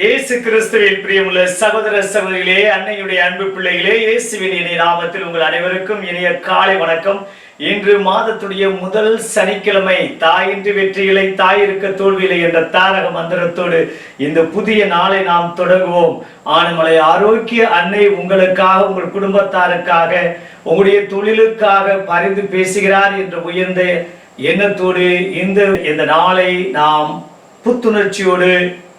இயேசு கிறிஸ்துவின் பிரியமுள்ள சகோதர சகோதரிகளே அன்னையுடைய அன்பு பிள்ளைகளே இயேசுவின் இணைய நாமத்தில் உங்கள் அனைவருக்கும் இணைய காலை வணக்கம். இன்று மாதத்துடைய முதல் சனிக்கிழமை தாயின்றி வெற்றிகளை தாய் இருக்க தோல்வியில்லை என்ற தாரக மந்திரத்தோடு இந்த புதிய நாளை நாம் தொடங்குவோம். ஆனமலை ஆரோக்கிய அன்னை உங்களுக்காக உங்கள் குடும்பத்தாருக்காக உங்களுடைய தொழிலுக்காக பரிந்து பேசுகிறார் என்ற உயர்ந்த எண்ணத்தோடு இந்த இந்த நாளை நாம் புத்துணர்ச்சியோடு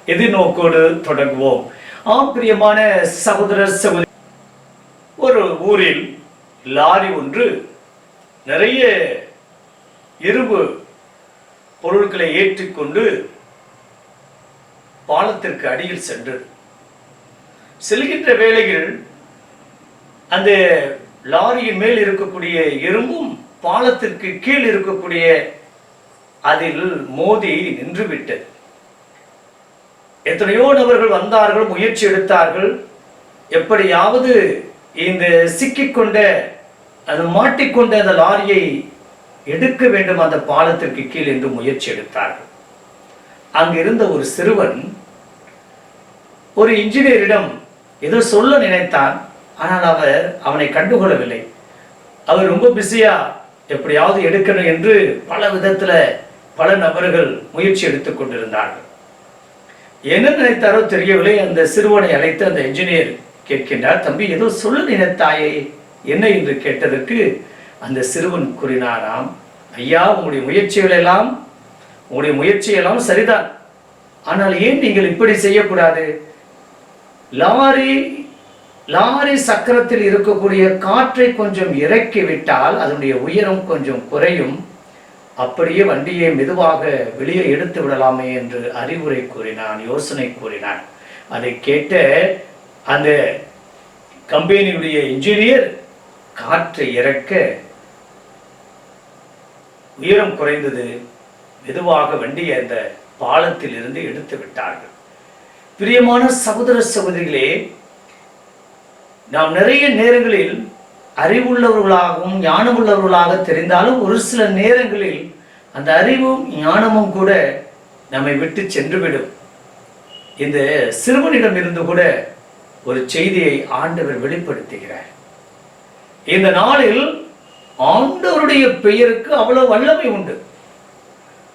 எதிர்நோக்கோடு தொடங்குவோம். ஆம் பிரியமான சகோதர சகோதரி ஒரு ஊரில் லாரி ஒன்று நிறைய இரும்பு பொருட்களை ஏற்றிக்கொண்டு பாலத்திற்கு அடியில் சென்றது. செல்கின்ற வேளையில் அந்த லாரியின் மேல் இருக்கக்கூடிய எறும்பும் பாலத்திற்கு கீழ் இருக்கக்கூடிய அதில் மோதி நின்று விட்டது எத்தனையோ நபர்கள் வந்தார்கள் முயற்சி எடுத்தார்கள். எப்படியாவது இந்த சிக்கிக்கொண்ட அது மாட்டிக்கொண்ட அந்த லாரியை எடுக்க வேண்டும் அந்த பாலத்திற்கு கீழ் என்று முயற்சி எடுத்தார்கள். அங்கிருந்த ஒரு சிறுவன் ஒரு இன்ஜினியரிடம் ஏதோ சொல்ல நினைத்தான். ஆனால் அவர் அவனை கண்டுகொள்ளவில்லை. அவர் ரொம்ப பிஸியா எப்படியாவது எடுக்கணும் என்று பல விதத்துல பல நபர்கள் முயற்சி எடுத்துக் கொண்டிருந்தார்கள். என்ன நினைத்தாரோ தெரியவில்லை. அந்த சிறுவனை அழைத்து அந்த என்ஜினியர் கேட்கின்றார் தம்பி ஏதோ சொல்ல நினைத்தாயே? என்ன என்று கேட்டதற்கு அந்த சிறுவன் கூறினாராம் ஐயா உங்களுடைய முயற்சிகள் எல்லாம் உங்களுடைய முயற்சியெல்லாம் சரிதான். ஆனால் ஏன் நீங்கள் இப்படி செய்யக்கூடாது? லாரி லாரி சக்கரத்தில் இருக்கக்கூடிய காற்றை கொஞ்சம் இறக்கி விட்டால் அதனுடைய உயரம் கொஞ்சம் குறையும். அப்படியே வண்டியை மெதுவாக வெளியே எடுத்து விடலாமே என்று அறிவுரை கூறினான் யோசனை கூறினான். அதை கேட்ட அந்த கம்பெனியுடைய இன்ஜினியர் காற்றை இறக்க உயரம் குறைந்தது. மெதுவாக வண்டியை அந்த பாலத்தில் இருந்து எடுத்து விட்டார்கள். பிரியமான சகோதர சகோதரிகளே நாம் நிறைய நேரங்களில் அறிவுள்ளவர்களாகவும் ஞானமுள்ளவர்களாக தெரிந்தாலும் ஒரு சில நேரங்களில் அந்த அறிவும் ஞானமும் கூட நம்மை விட்டு சென்றுவிடும். இந்த சிறுவனிடம் இருந்து கூட ஒரு செய்தியை ஆண்டவர் வெளிப்படுத்துகிறார். இந்த நாளில் ஆண்டவருடைய பெயருக்கு அவ்வளவு வல்லமை உண்டு.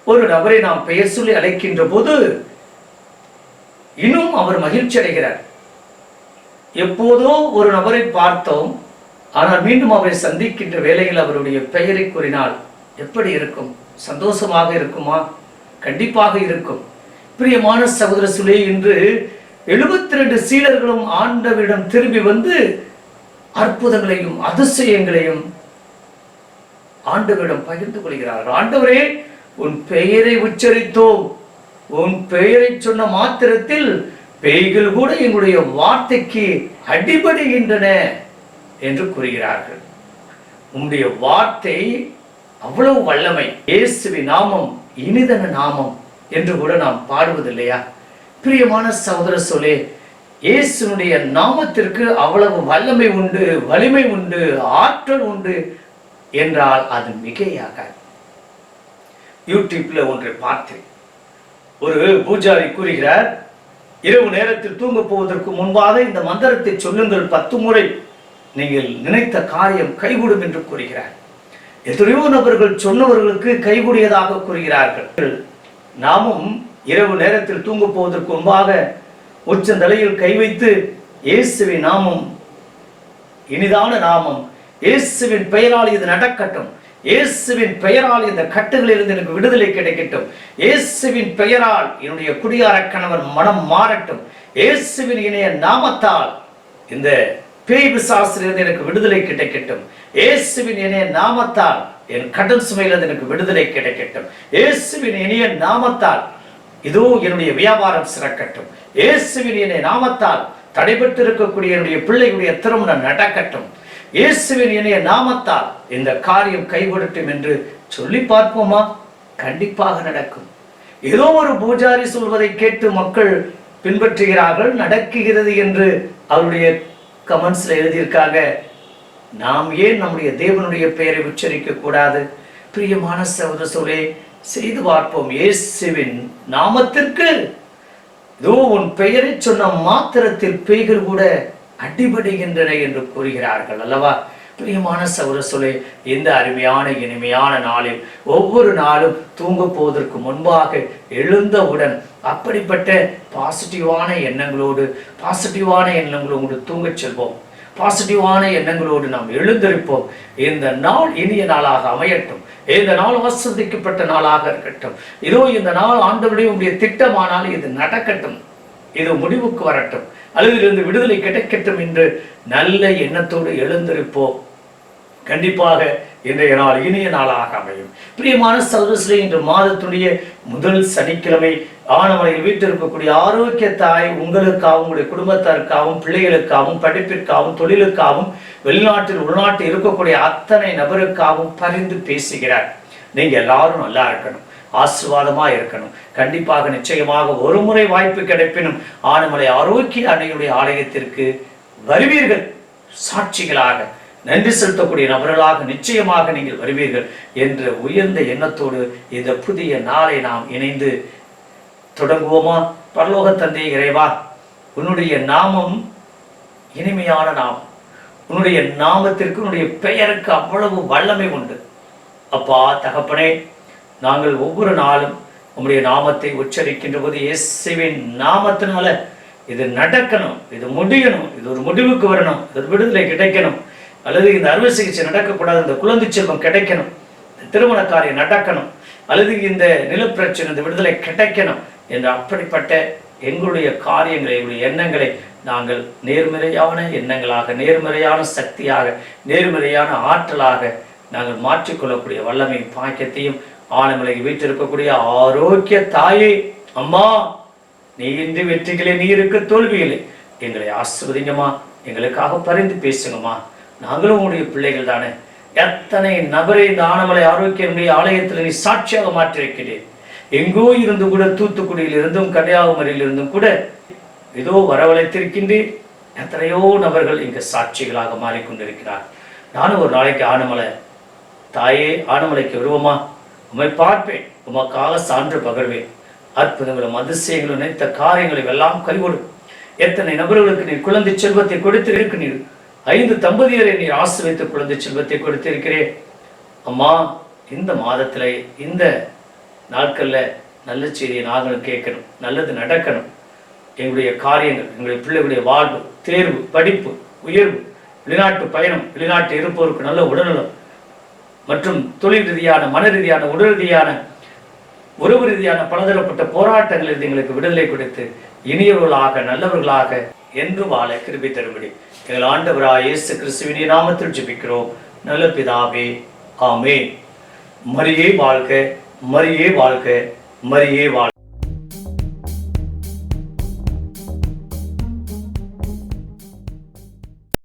ஒரு நபரை நாம் பெயர் சொல்லி அழைக்கின்ற போது இன்னும் அவர் மகிழ்ச்சி அடைகிறார் எப்போதோ ஒரு நபரை பார்த்தோம் ஆனால் மீண்டும் அவரை சந்திக்கின்ற வேளையில் அவருடைய பெயரை கூறினால் எப்படி இருக்கும்? சந்தோஷமாக இருக்குமா? கண்டிப்பாக இருக்கும். பிரியமான சகோதர சுலே இன்று எழுபத்தி ரெண்டு சீடர்களும் ஆண்டவரிடம் திரும்பி வந்து அற்புதங்களையும் அதிசயங்களையும் ஆண்டவரிடம் பகிர்ந்து கொள்கிறார். ஆண்டவரே உன் பெயரை உச்சரித்தோம். உன் பெயரை சொன்ன மாத்திரத்தில் பேய்கள் கூட எங்களுடைய வார்த்தைக்கு அடிபடுகின்றன. என்று கூறுகிறார்கள். உம்முடைய வார்த்தை அவ்வளவு வல்லமை. இயேசுவி நாமம் இனிதன நாமம் என்று கூட நாம் பாடுவதில்லையா? பிரியமான சகோதர சொல்லே இயேசுனுடைய நாமத்திற்கு அவ்வளவு வல்லமை உண்டு வலிமை உண்டு ஆற்றல் உண்டு என்றால் அது மிகையாக யூடியூப்ல ஒன்றை பார்த்தேன். ஒரு பூஜாரி கூறுகிறார் இரவு நேரத்தில் தூங்க போவதற்கு முன்பாக இந்த மந்திரத்தை சொல்லுங்கள் பத்து முறை. நீங்கள் நினைத்த காரியம் கைகூடும் என்று கூறுகிறார். எத்தனையோ நபர்கள் சொன்னவர்களுக்கு கைகூடியதாக கூறுகிறார்கள். நாமும் இரவு நேரத்தில் தூங்க போவதற்கு முன்பாக உச்சந்தலையில் கை வைத்து இயேசுவின் நாமம் இனிதான நாமம் இயேசுவின் பெயரால் இது நடக்கட்டும். இயேசுவின் பெயரால் இந்த கட்டுகளிலிருந்து எனக்கு விடுதலை கிடைக்கட்டும். இயேசுவின் பெயரால் என்னுடைய குடியார கணவன் மனம் மாறட்டும். இயேசுவின் இணைய நாமத்தால் இந்த பேய் பிசாசிலிருந்து எனக்கு விடுதலை கிடைக்கட்டும். இயேசுவின் இணைய நாமத்தால் என் கடன் சுமையிலிருந்து எனக்கு விடுதலை கிடைக்கட்டும். இயேசுவின் இணைய நாமத்தால் இதோ என்னுடைய வியாபாரம் சிறக்கட்டும். இயேசுவின் இணைய நாமத்தால் தடைபட்டு இருக்கக்கூடிய என்னுடைய பிள்ளைகளுடைய திருமணம் நடக்கட்டும். இயேசுவின் இணைய நாமத்தால் இந்த காரியம் கைகொடட்டும் என்று சொல்லி பார்ப்போமா? கண்டிப்பாக நடக்கும். ஏதோ ஒரு பூஜாரி சொல்வதை கேட்டு மக்கள் பின்பற்றுகிறார்கள் நடக்குகிறது என்று அவருடைய கமெண்ட்ஸில் எழுதியிருக்காங்க நாம் ஏன் நம்முடைய தேவனுடைய பெயரை உச்சரிக்க கூடாது? பிரியமான சகோதர சோழே செய்து பார்ப்போம். இயேசுவின் நாமத்திற்கு இதோ உன் பெயரை சொன்ன மாத்திரத்தில் பேய்கள் கூட அடிபடுகின்றன என்று கூறுகிறார்கள் அல்லவா? பிரியமான சௌர இந்த அருமையான இனிமையான நாளில் ஒவ்வொரு நாளும் தூங்க போவதற்கு முன்பாக எழுந்தவுடன் அப்படிப்பட்ட பாசிட்டிவான எண்ணங்களோடு பாசிட்டிவான எண்ணங்களோடு தூங்கச் செல்வோம். பாசிட்டிவான எண்ணங்களோடு நாம் எழுந்திருப்போம். இந்த நாள் இனிய நாளாக அமையட்டும். இந்த நாள் வசதிக்கப்பட்ட நாளாக இருக்கட்டும். இதோ இந்த நாள் ஆண்டவருடைய உடைய திட்டமானால் இது நடக்கட்டும். இது முடிவுக்கு வரட்டும். அல்லது இருந்து விடுதலை கிடைக்கட்டும் என்று நல்ல எண்ணத்தோடு எழுந்திருப்போம். கண்டிப்பாக இன்றைய நாள் இனிய நாளாக அமையும். பிரியமான சகோதரர்களே இன்று மாதத்துடைய முதல் சனிக்கிழமை ஆனவனையில் வீட்டில் இருக்கக்கூடிய ஆரோக்கிய தாய் உங்களுக்காகவும் உங்களுடைய குடும்பத்தாருக்காகவும் பிள்ளைகளுக்காகவும் படிப்பிற்காகவும் தொழிலுக்காகவும் வெளிநாட்டில் உள்நாட்டில் இருக்கக்கூடிய அத்தனை நபருக்காகவும் பரிந்து பேசுகிறார். நீங்க எல்லாரும் நல்லா இருக்கணும். ஆசிர்வாதமா இருக்கணும். கண்டிப்பாக நிச்சயமாக ஒரு முறை வாய்ப்பு கிடைப்பினும் ஆனமலை ஆரோக்கிய அன்னையுடைய ஆலயத்திற்கு வருவீர்கள். சாட்சிகளாக நன்றி செலுத்தக்கூடிய நபர்களாக நிச்சயமாக நீங்கள் வருவீர்கள் என்ற உயர்ந்த எண்ணத்தோடு இந்த புதிய நாளை நாம் இணைந்து தொடங்குவோமா? பரலோக தந்தை இறைவா உன்னுடைய நாமம் இனிமையான நாமம். உன்னுடைய நாமத்திற்கு உன்னுடைய பெயருக்கு அவ்வளவு வல்லமை உண்டு. அப்பா தகப்பனே நாங்கள் ஒவ்வொரு நாளும் உம்முடைய நாமத்தை உச்சரிக்கின்ற போது இயேசுவின் நாமத்தினால இது நடக்கணும் இது முடியணும் இது ஒரு முடிவுக்கு வரணும் இது விடுதலை கிடைக்கணும். அல்லது இந்த அறுவை சிகிச்சை நடக்கக்கூடாது இந்த குழந்தை செல்வம் கிடைக்கணும் திருமண காரியம் நடக்கணும் அல்லது இந்த நிலப்பிரச்சனை இந்த விடுதலை கிடைக்கணும் என்று அப்படிப்பட்ட எங்களுடைய காரியங்களை எங்களுடைய எண்ணங்களை நாங்கள் நேர்மறையான எண்ணங்களாக நேர்மறையான சக்தியாக நேர்மறையான ஆற்றலாக நாங்கள் மாற்றிக்கொள்ளக்கூடிய வல்லமை பாக்கியத்தையும் ஆலமலைக்கு வீட்டிருக்கக்கூடிய ஆரோக்கிய தாயே அம்மா நீ இன்றி வெற்றிகளே நீ இருக்க தோல்வியில்லை எங்களை ஆசிர்வதிங்கம்மா எங்களுக்காக பரிந்து பேசுங்கம்மா. நாங்களும் உங்களுடைய பிள்ளைகள் தானே. எத்தனை நபரை இந்த ஆனமலை ஆரோக்கியனுடைய ஆலயத்தில் நீ சாட்சியாக மாற்றிருக்கிறேன் எங்கோ இருந்து கூட தூத்துக்குடியில் இருந்தும் கன்னியாகுமரியில் இருந்தும் கூட ஏதோ வரவழைத்திருக்கின்றேன் எத்தனையோ நபர்கள் இங்கு சாட்சிகளாக மாறிக்கொண்டிருக்கிறார். நானும் ஒரு நாளைக்கு ஆனமலை தாயே ஆனமலைக்கு வருவோமா? உம்மை பார்ப்பேன். உமக்காக சான்று பகர்வேன். அற்புதங்களும் அதிசயங்களும் நினைத்த காரியங்களும் எல்லாம் கைகொடும். எத்தனை நபர்களுக்கு நீர் குழந்தை செல்வத்தை கொடுத்து இருக்கிறீர்கள் ஐந்து தம்பதியரை நீர் ஆசிரியத்து குழந்தை செல்வத்தை கொடுத்திருக்கிறேன். அம்மா இந்த மாதத்தில் இந்த நாட்களில் நல்ல செய்தியை நாங்களும் கேட்கணும் நல்லது நடக்கணும். எங்களுடைய காரியங்கள் எங்களுடைய பிள்ளைகளுடைய வாழ்வு தேர்வு படிப்பு உயர்வு வெளிநாட்டு பயணம் வெளிநாட்டு இருப்போருக்கு நல்ல உடல்நலம் மற்றும் தொழில் ரீதியான மன ரீதியான உடல் ரீதியான உறவு ரீதியான பலதரப்பட்ட போராட்டங்களில் எங்களுக்கு விடுதலை கொடுத்து இனியவர்களாக நல்லவர்களாக என்று வாழ கிருபி தரும்படி எங்கள் ஆண்டவராய் இயேசு கிறிஸ்துவின் நாமத்தில் ஜெபிக்கிறோம். நல்ல பிதாவே ஆமே மரியே வாழ்க மரியே வாழ்க மரியே வாழ்க.